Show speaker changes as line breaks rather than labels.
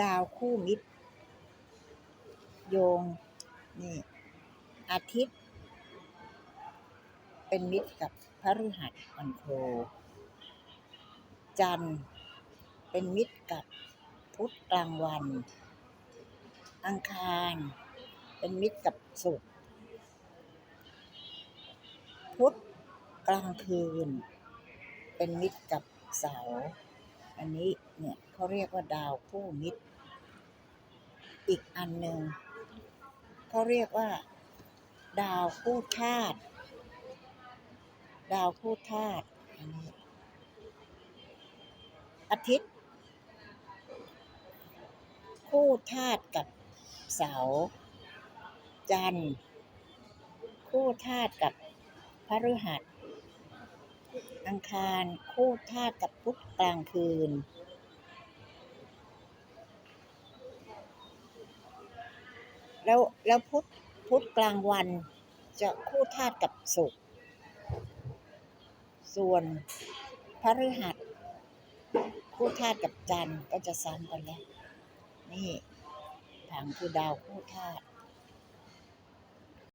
ดาวคู่มิตร โยง นี่ อาทิตย์ เป็นมิตรกับพฤหัสวันโคจันทร์เป็นมิตรกับพุธกลางวัน อังคารเป็นมิตรกับศุกร์พุธกลางคืน เป็นมิตรกับเสาร์ อันนี้เนี่ยเขาเรียกว่าดาวคู่มิตร อีกอันหนึ่งเขาเรียกว่า ดาวคู่ธาตุดาวคู่ธาตุอันนี้อาทิตย์ คู่ธาตุกับเสาจันทร์คู่ธาตุกับพฤหัส อังคารคู่ธาตุกับพุธกลางคืน แล้วแล้วพุธพุธกลางวันจะคู่ธาตุกับศุกร์ส่วนพฤหัส คู่ธาตุกับจันทร์ก็จะซ้ำกันแล้วนี่ผังคือดาวคู่ธาตุ